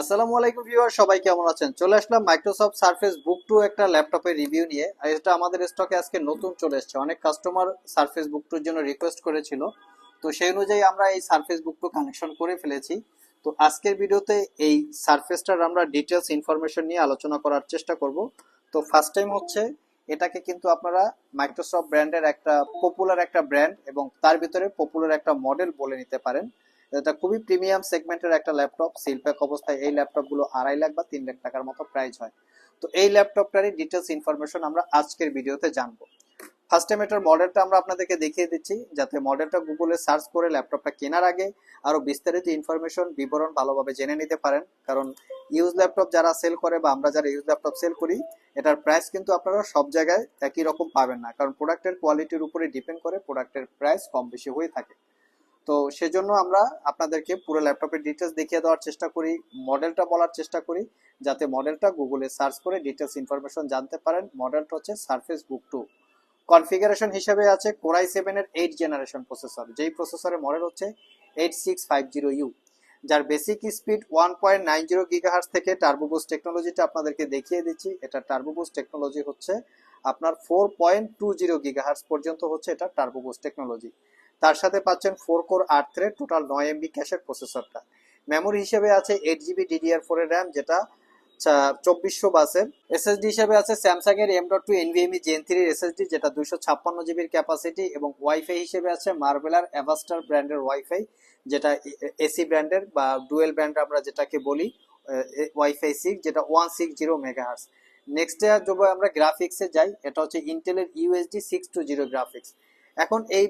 আসসালামু আলাইকুম ভিউয়ার সবাই কেমন আছেন? চলে আসলাম মাইক্রোসফট সার্ফেস বুক টু একটা ল্যাপটপের রিভিউ নিয়ে। আর এটা আমাদের স্টকে আজকে নতুন চলে এসেছে। অনেক কাস্টমার সার্ফেস বুক টুর জন্য রিকোয়েস্ট করেছিল। তো সেই অনুযায়ী আমরা এই সার্ফেস বুক টু কানেকশন করে ফেলেছি। তো আজকের ভিডিওতে এই সার্ফেসটার আমরা ডিটেলস ইনফরমেশন নিয়ে আলোচনা করার চেষ্টা করব। তো ফার্স্ট টাইম হচ্ছে, এটাকে কিন্তু আপনারা মাইক্রোসফট ব্র্যান্ডের একটা পপুলার একটা ব্র্যান্ড এবং তার ভিতরে পপুলার একটা মডেল বলে নিতে পারেন। খুবই প্রিমিয়াম সেগমেন্টের একটা ল্যাপটপ। সিলপ্যাক অবস্থায় এই ল্যাপটপগুলো আড়াই লাখ বা তিন লাখ টাকার মতো প্রাইস হয়। তো এই ল্যাপটপটারই ডিটেলস ইনফরমেশন আমরা আজকের ভিডিওতে জানব। ফার্স্ট টাইম এটার মডেলটা আমরা আপনাদেরকে দেখিয়ে দিচ্ছি, যাতে মডেলটা গুগলে সার্চ করে ল্যাপটপটা কেনার আগে আরও বিস্তারিত ইনফরমেশন বিবরণ ভালোভাবে জেনে নিতে পারেন। কারণ ইউজ ল্যাপটপ যারা সেল করে বা আমরা যারা ইউজ ল্যাপটপ সেল করি, এটার প্রাইস কিন্তু আপনারা সব জায়গায় একই রকম পাবেন না। কারণ প্রোডাক্টের কোয়ালিটির উপরে ডিপেন্ড করে প্রোডাক্টের প্রাইস কম বেশি হয়ে থাকে। তো সেজন্য আমরা আপনাদেরকে পুরো ল্যাপটপের ডিটেলস দেখিয়ে দেওয়ার চেষ্টা করি মডেলটা বলার চেষ্টা করি, যাতে মডেলটা গুগলে সার্চ করে ডিটেলস ইনফরমেশন জানতে পারেন। মডেলটা হচ্ছে সার্ফেস বুক টু কনফিগারেশন হিসেবে আছে কোরাই সেভেনের এইট জেনারেশন প্রসেসর যেই প্রসেসরের মডেল হচ্ছে eight six five zero U যার basic speed one point nine zero gigahertz থেকে টার্বোবুস টেকনোলজিটা আপনাদেরকে দেখিয়ে দিচ্ছি। এটা টার্বোবুস টেকনোলজি হচ্ছে আপনার four point two zero gigahertz পর্যন্ত হচ্ছে এটা টার্বোবুস টেকনোলজি তার সাথে পাচ্ছেন ফোর কোর আট থ্রেড টোটাল নয় এমবি ক্যাশের প্রসেসরটা মেমোরি হিসেবে আছে eight GB DDR four RAM যেটা চব্বিশশো বাসের। এসএসডি হিসেবে আছে স্যামসাং এর M dot two NVMe gen থ্রির এসএসডি যেটা দুইশো ছাপ্পান্ন জিবির ক্যাপাসিটি এবং ওয়াইফাই হিসেবে আছে মার্বেলার অ্যাভাস্টার ব্র্যান্ডের ওয়াইফাই যেটা এসি ব্র্যান্ডের বা ডুয়েল ব্র্যান্ড আমরা যেটাকে বলি ওয়াইফাই সিক্স যেটা one six zero megahertz next যদি আমরা গ্রাফিক্সে যাই, এটা হচ্ছে ইন্টেলের UHD six two zero graphics এখন এই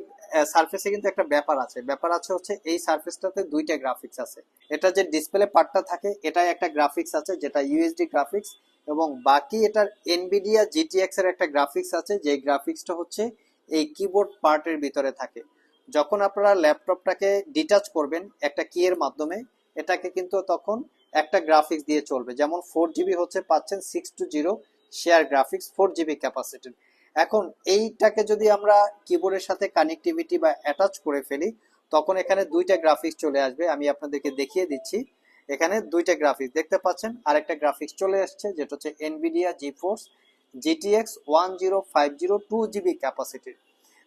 সার্ফেসে কিন্তু একটা ব্যাপার আছে। ব্যাপার আছে হচ্ছে এই সার্ফেসটাতে দুইটা গ্রাফিক্স আছে। এটা যে ডিসপ্লে পার্টটা থাকে, এটাই একটা গ্রাফিক্স আছে, যেটা ইউএসডি গ্রাফিক্স এবং বাকি এটার এনবিডিয়া জিটিএক্স এর একটা গ্রাফিক্স আছে, যে গ্রাফিক্সটা হচ্ছে এই কিবোর্ড পার্টের ভিতরে থাকে। যখন আপনারা ল্যাপটপটাকে ডিটাচ করবেন একটা কি এর মাধ্যমে, এটাকে কিন্তু তখন একটা গ্রাফিক্স দিয়ে চলবে। যেমন ফোর জিবি হচ্ছে পাচ্ছেন six two zero share graphics four GB ক্যাপাসিটির এখন এইটাকে যদি আমরা কিবোর্ডের সাথে কানেক্টিভিটি বা অ্যাটাচ করে ফেলি, তখন এখানে দুইটা গ্রাফিক্স চলে আসবে, আমি আপনাদেরকে দেখিয়ে দিচ্ছি। এখানে দুইটা গ্রাফিক্স দেখতে পাচ্ছেন? আরেকটা গ্রাফিক্স চলে আসছে, যেটা হচ্ছে Nvidia GeForce GTX one zero five zero two GB ক্যাপাসিটির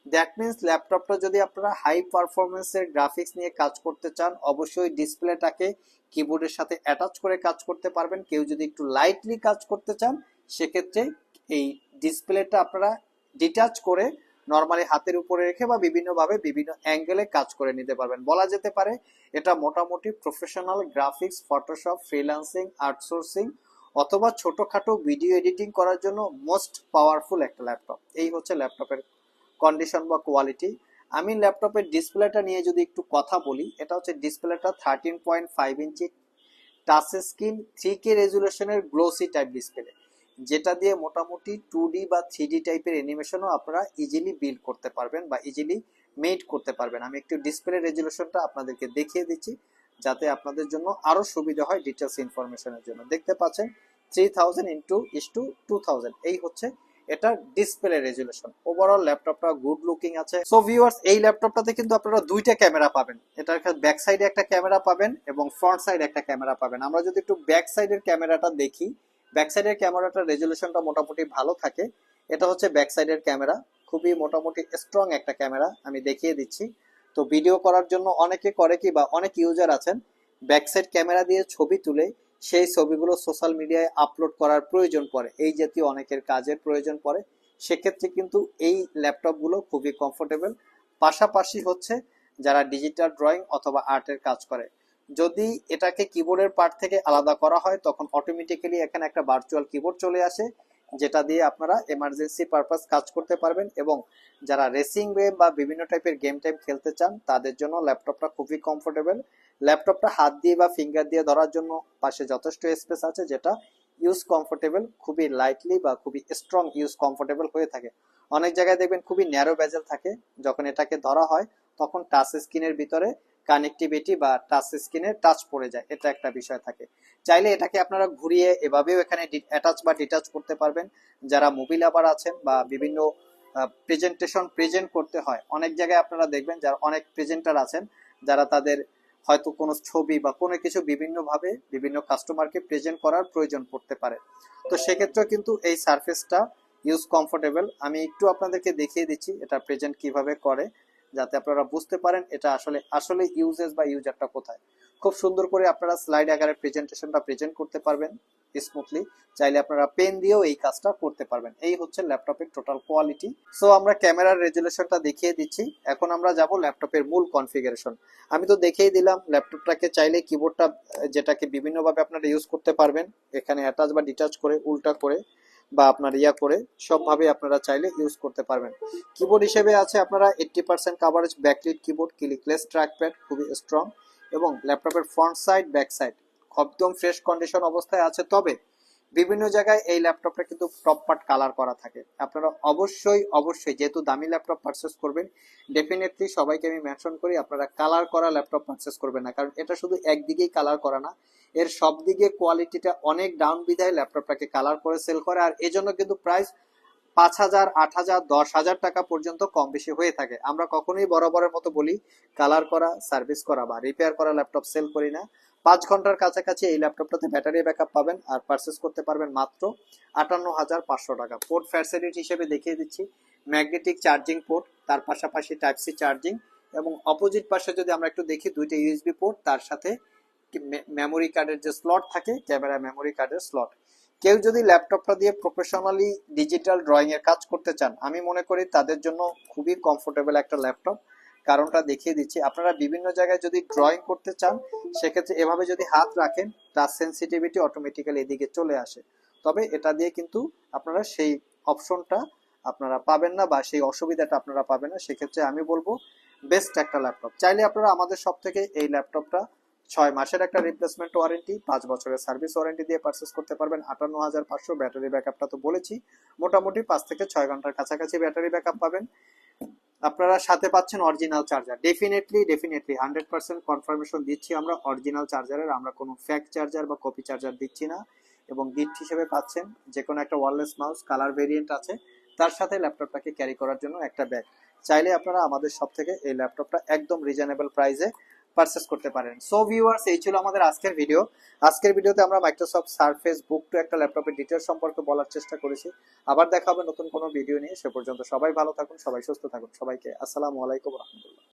that means ল্যাপটপটা যদি আপনারা হাই পারফরমেন্সের গ্রাফিক্স নিয়ে কাজ করতে চান, অবশ্যই ডিসপ্লেটাকে কিবোর্ডের সাথে অ্যাটাচ করে কাজ করতে পারবেন। কেউ যদি একটু লাইটলি কাজ করতে চান, সেক্ষেত্রে এই ডিসপ্লেটা আপনারা ডিটাচ করে নর্মালি হাতের উপরে রেখে বা বিভিন্নভাবে বিভিন্ন অ্যাঙ্গেলে কাজ করে নিতে পারবেন। বলা যেতে পারে এটা মোটামুটি professional graphics Photoshop freelancing outsourcing অথবা ছোটখাটো ভিডিও এডিটিং করার জন্য মোস্ট পাওয়ারফুল একটা ল্যাপটপ এই হচ্ছে ল্যাপটপের কন্ডিশন বা কোয়ালিটি আমি ল্যাপটপের ডিসপ্লেটা নিয়ে যদি একটু কথা বলি, এটা হচ্ছে ডিসপ্লেটা thirteen point five inch touch screen three K রেজুলেশনের glossy type display যেটা দিয়ে মোটামুটি টু ডি বা থ্রি ডি টাইপের অ্যানিমেশনও আপনারা ইজিলি বিল্ড করতে পারবেন বা ইজিলি মেড করতে পারবেন। আমি একটু ডিসপ্লে রেজুলেশনটা আপনাদেরকে দেখিয়ে দিচ্ছি, যাতে আপনাদের জন্য আরও সুবিধা হয় ডিটেলস ইনফরমেশনের জন্য। দেখতে পাচ্ছেন three thousand into is two two thousand এই হচ্ছে এটা ডিসপ্লে রেজুলেশন ওভারঅল ল্যাপটপটা গুড লুকিং আছে। সো ভিউয়ার্স এই ল্যাপটপটাতে কিন্তু আপনারা দুইটা ক্যামেরা পাবেন। এটার ব্যাক সাইডে একটা ক্যামেরা পাবেন এবং ফ্রন্ট সাইডে একটা ক্যামেরা পাবেন। আমরা যদি একটু ব্যাক সাইডের ক্যামেরাটা দেখি ব্যাক সাইডের ক্যামেরাটার রেজুলেশনটা মোটামুটি ভালো থাকে। এটা হচ্ছে ব্যাক সাইডের ক্যামেরা। খুবই মোটামুটি স্ট্রং একটা ক্যামেরা আমি দেখিয়ে দিচ্ছি। তো ভিডিও করার জন্য অনেকে করে কি বা অনেক ইউজার আছেন ব্যাক সাইড ক্যামেরা দিয়ে ছবি তুলে সেই ছবিগুলো সোশ্যাল মিডিয়ায় আপলোড করার প্রয়োজন পড়ে। এই জাতীয় অনেকের কাজের প্রয়োজন পড়ে। সেক্ষেত্রে কিন্তু এই ল্যাপটপগুলো খুবই কমফোর্টেবল পাশাপাশি হচ্ছে যারা ডিজিটাল ড্রয়িং অথবা আর্টের কাজ করে যদি এটাকে কিবোর্ডের পার্ট থেকে আলাদা করা হয়, তখন অটোমেটিক্যালি এখানে একটা ভার্চুয়াল কিবোর্ড চলে আসে, যেটা দিয়ে আপনারা এমার্জেন্সি পারপাস কাজ করতে পারবেন এবং যারা রেসিং গেম বা বিভিন্ন টাইপের গেম টাইম খেলতে চান, তাদের জন্য ল্যাপটপটা খুবই কমফোর্টেবল ল্যাপটপটা হাত দিয়ে বা ফিঙ্গার দিয়ে ধরার জন্য পাশে যথেষ্ট স্পেস আছে, যেটা ইউজ কমফোর্টেবল খুবই লাইটলি বা খুবই স্ট্রং ইউজ কমফোর্টেবল হয়ে থাকে। অনেক জায়গায় দেখবেন খুবই ন্যারো ব্যাজেল থাকে, যখন এটাকে ধরা হয়, তখন টাচ স্ক্রিনের ভিতরে কানেক্টিভিটি বা টাচ স্ক্রিনে টাচ পড়ে যায়, এটা একটা বিষয় থাকে। চাইলে এটাকে আপনারা ঘুরিয়ে এভাবেও এখানে অ্যাটাচ বা ডিটাচ করতে পারবেন। যারা মোবিল আবার আছেন বা বিভিন্ন প্রেজেন্টেশন প্রেজেন্ট করতে হয়, অনেক জায়গায় আপনারা দেখবেন যারা, অনেক প্রেজেন্টার আছেন, যারা তাদের হয়তো কোনো ছবি বা কোনো কিছু বিভিন্নভাবে বিভিন্ন কাস্টমারকে প্রেজেন্ট করার প্রয়োজন পড়তে পারে। তো সেক্ষেত্রে কিন্তু এই সার্ফেসটা ইউজ কমফোর্টেবল আমি একটু আপনাদেরকে দেখিয়ে দিচ্ছি, এটা প্রেজেন্ট কীভাবে করে। যাতে আপনারা বুঝতে পারেন এটা আসলে আসলে ইউজেস বা ইউজারটা কোথায়। খুব সুন্দর করে আপনারা স্লাইড আকারে প্রেজেন্টেশনটা প্রেজেন্ট করতে পারবেন স্মুথলি চাইলে আপনারা পেন দিয়েও এই কাজটা করতে পারবেন। এই হচ্ছে ল্যাপটপের টোটাল কোয়ালিটি সো আমরা ক্যামেরার রেজুলেশনটা দেখিয়ে দিচ্ছি। এখন আমরা যাব ল্যাপটপের মূল কনফিগারেশন আমি তো দেখিয়ে দিলাম ল্যাপটপটাকে চাইলে কিবোর্ডটা যেটাকে বিভিন্নভাবে আপনারা ইউজ করতে পারবেন, এখানে অ্যাটাচ বা ডিটাচ করে, উল্টা করে। বা আপনার ইয়া করে সবভাবে আপনারা চাইলে ইউজ করতে পারবেন। কিবোর্ড হিসেবে আছে আপনারা eighty percent coverage backlit keyboard clickless trackpad খুবই স্ট্রং এবং ল্যাপটপের ফ্রন্ট সাইড ব্যাক সাইড একদম ফ্রেশ কন্ডিশন অবস্থায় আছে। তবে বিভিন্ন জায়গায় এই ল্যাপটপটা কিন্তু টপ পার্ট কালার করা থাকে। আপনারা অবশ্যই অবশ্যই যেহেতু দামি ল্যাপটপ পারচেস করবেন ডেফিনেটলি সবাইকে আমি মেনশন করি, আপনারা কালার করা ল্যাপটপ পারচেস করবেন না। কারণ এটা শুধু একদিকেই কালার করা না এর সব দিকে কোয়ালিটিটা অনেক ডাউন বিধায় ল্যাপটপটাকে কালার করে সেল করে, আর এজন্য কিন্তু প্রাইস পাঁচ হাজার, আট হাজার, দশ হাজার টাকা পর্যন্ত কম বেশি হয়ে থাকে। আমরা কখনোই বরাবরের মতো বলি কালার করা সার্ভিস করা বা রিপেয়ার করা ল্যাপটপ সেল করি না। পাঁচ ঘণ্টার কাছাকাছি এই ল্যাপটপটাতে ব্যাটারি ব্যাকআপ পাবেন আর পারচেস করতে পারবেন মাত্র আটান্ন হাজার পাঁচশো টাকা। পোর্ট ফ্যাসিলিটি হিসেবে দেখিয়ে দিচ্ছি ম্যাগনেটিক চার্জিং পোর্ট তার পাশাপাশি টাইপ সি চার্জিং এবং অপোজিট পাশে যদি আমরা একটু দেখি, দুইটা ইউএসবি পোর্ট তার সাথে মেমোরি কার্ডের যে স্লট থাকে ক্যামেরা মেমোরি কার্ডের স্লট কেউ যদি ল্যাপটপটা দিয়ে প্রফেশনালি ডিজিটাল ড্রয়িং এর কাজ করতে চান, আমি মনে করি তাদের জন্য খুবই কমফোর্টেবল একটা ল্যাপটপ কারণটা দেখিয়ে দিচ্ছি, আপনারা বিভিন্ন জায়গায় যদি ড্রয়িং করতে চান, সেক্ষেত্রে এভাবে যদি হাত রাখেন টাচ সেন্সিটিভিটি অটোমেটিক্যালি এদিকে চলে আসে। তবে এটা দিয়ে কিন্তু আপনারা সেই অপশনটা আপনারা পাবেন না বা সেই অসুবিধাটা আপনারা পাবেন না। সেক্ষেত্রে আমি বলব বেস্ট একটা ল্যাপটপ চাইলে আপনারা আমাদের সব থেকে এই ল্যাপটপটা ছয় মাসের একটা রিপ্লেসমেন্ট ওয়ারেন্টি পাঁচ বছরের সার্ভিস ওয়ারেন্টি দিয়ে পারচেস করতে পারবেন। আটান্ন হাজার পাঁচশো ব্যাটারি ব্যাকআপটা তো বলেছি। মোটামুটি পাঁচ থেকে ছয় ঘণ্টার কাছাকাছি ব্যাটারি ব্যাকআপ পাবেন। আপনারা সাথে পাচ্ছেন original charger definitely definitely hundred percent confirmation দিচ্ছি আমরা অরিজিনাল চার্জারের আমরা কোনো ফ্যাক চার্জার বা কপি চার্জার দিচ্ছি না। এবং গিফট হিসেবে পাচ্ছেন যে কোনো একটা ওয়ারলেস মাউস কালার ভেরিয়েন্ট আছে। তার সাথে ল্যাপটপটাকে ক্যারি করার জন্য একটা ব্যাগ চাইলে আপনারা আমাদের সব থেকে এই ল্যাপটপটা একদম রিজনেবল প্রাইসে পারচেস করতে পারেন। সো ভিউয়ার্স এই ছিল আমাদের আজকের ভিডিও আজকের ভিডিওতে আমরা মাইক্রোসফট সার্ফেস বুক টু একটা ল্যাপটপের ডিটেল সম্পর্কে বলার চেষ্টা করেছি। আবার দেখা হবে নতুন কোনো ভিডিও নিয়ে। সে পর্যন্ত সবাই ভালো থাকুন, সবাই সুস্থ থাকুন। সবাইকে আসসালামু আলাইকুম রহমতুল্লাহ।